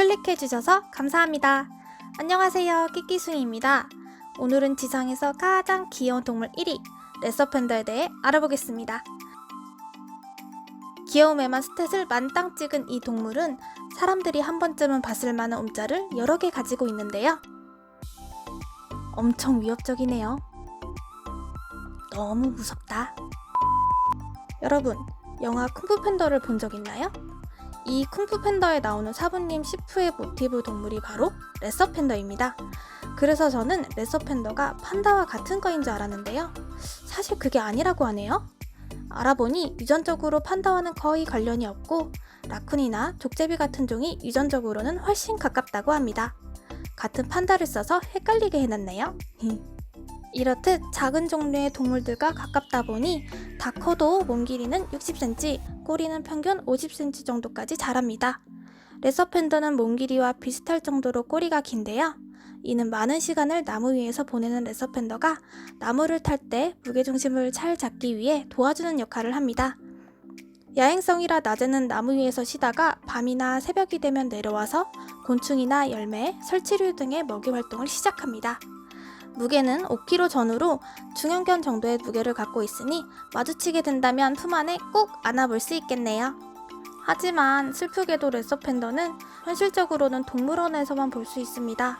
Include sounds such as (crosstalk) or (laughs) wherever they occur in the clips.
클릭해주셔서 감사합니다. 안녕하세요. 끼끼숭이입니다. 오늘은 지상에서 가장 귀여운 동물 1위, 레서팬더에 대해 알아보겠습니다. 귀여움에만 스탯을 만땅 찍은 이 동물은 사람들이 한 번쯤은 봤을 만한 움짤을 여러 개 가지고 있는데요. 엄청 위협적이네요. 너무 무섭다. 여러분, 영화 쿵푸 팬더를 본 적 있나요? 이 쿵푸 팬더에 나오는 사부님 시프의 모티브 동물이 바로 레서 팬더입니다. 그래서 저는 레서 팬더가 판다와 같은 거인 줄 알았는데요. 사실 그게 아니라고 하네요. 알아보니 유전적으로 판다와는 거의 관련이 없고 라쿤이나 족제비 같은 종이 유전적으로는 훨씬 가깝다고 합니다. 같은 판다를 써서 헷갈리게 해놨네요. (laughs) 이렇듯 작은 종류의 동물들과 가깝다 보니 다 커도 몸 길이는 60cm, 꼬리는 평균 50cm 정도까지 자랍니다. 레서팬더는 몸 길이와 비슷할 정도로 꼬리가 긴데요. 이는 많은 시간을 나무 위에서 보내는 레서팬더가 나무를 탈 때 무게중심을 잘 잡기 위해 도와주는 역할을 합니다. 야행성이라 낮에는 나무 위에서 쉬다가 밤이나 새벽이 되면 내려와서 곤충이나 열매, 설치류 등의 먹이 활동을 시작합니다. 무게는 5kg 전후로 중형견 정도의 무게를 갖고 있으니 마주치게 된다면 품 안에 꼭 안아볼 수 있겠네요. 하지만 슬프게도 레서팬더는 현실적으로는 동물원에서만 볼 수 있습니다.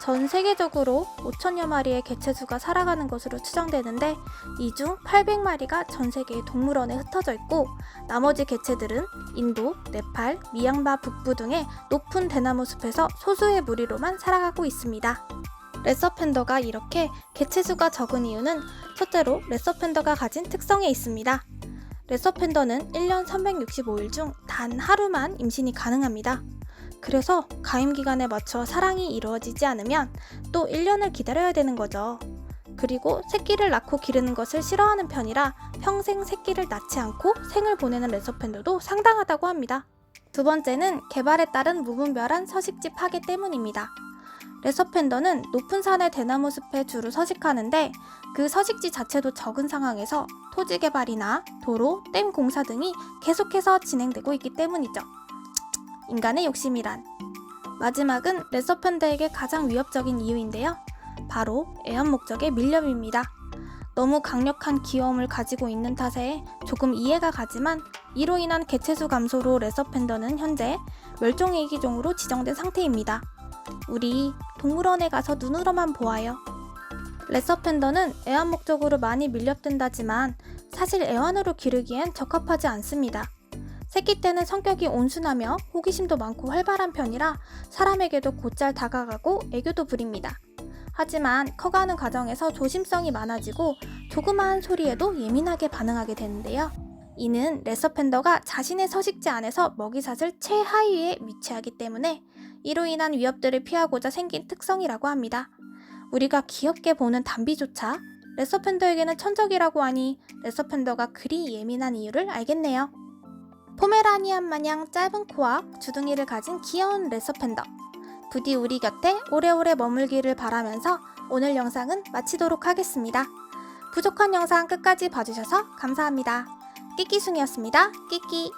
전 세계적으로 5천여 마리의 개체수가 살아가는 것으로 추정되는데 이 중 800마리가 전 세계의 동물원에 흩어져 있고 나머지 개체들은 인도, 네팔, 미얀마 북부 등의 높은 대나무 숲에서 소수의 무리로만 살아가고 있습니다. 레서팬더가 이렇게 개체수가 적은 이유는 첫째로 레서팬더가 가진 특성에 있습니다. 레서팬더는 1년 365일 중 단 하루만 임신이 가능합니다. 그래서 가임 기간에 맞춰 사랑이 이루어지지 않으면 또 1년을 기다려야 되는 거죠. 그리고 새끼를 낳고 기르는 것을 싫어하는 편이라 평생 새끼를 낳지 않고 생을 보내는 레서팬더도 상당하다고 합니다. 두 번째는 개발에 따른 무분별한 서식지 파괴 때문입니다. 레서팬더는 높은 산의 대나무 숲에 주로 서식하는데 그 서식지 자체도 적은 상황에서 토지 개발이나 도로, 댐 공사 등이 계속해서 진행되고 있기 때문이죠. 인간의 욕심이란. 마지막은 레서팬더에게 가장 위협적인 이유인데요. 바로 애완 목적의 밀렵입니다. 너무 강력한 귀여움을 가지고 있는 탓에 조금 이해가 가지만 이로 인한 개체수 감소로 레서팬더는 현재 멸종위기종으로 지정된 상태입니다. 우리 동물원에 가서 눈으로만 보아요. 레서팬더는 애완 목적으로 많이 밀렵된다지만 사실 애완으로 기르기엔 적합하지 않습니다. 새끼 때는 성격이 온순하며 호기심도 많고 활발한 편이라 사람에게도 곧잘 다가가고 애교도 부립니다. 하지만 커가는 과정에서 조심성이 많아지고 조그마한 소리에도 예민하게 반응하게 되는데요. 이는 레서팬더가 자신의 서식지 안에서 먹이사슬 최하위에 위치하기 때문에 이로 인한 위협들을 피하고자 생긴 특성이라고 합니다. 우리가 귀엽게 보는 담비조차 레서팬더에게는 천적이라고 하니 레서팬더가 그리 예민한 이유를 알겠네요. 포메라니안 마냥 짧은 코와 주둥이를 가진 귀여운 레서팬더. 부디 우리 곁에 오래오래 머물기를 바라면서 오늘 영상은 마치도록 하겠습니다. 부족한 영상 끝까지 봐주셔서 감사합니다. 끼끼숭이었습니다. 끼끼.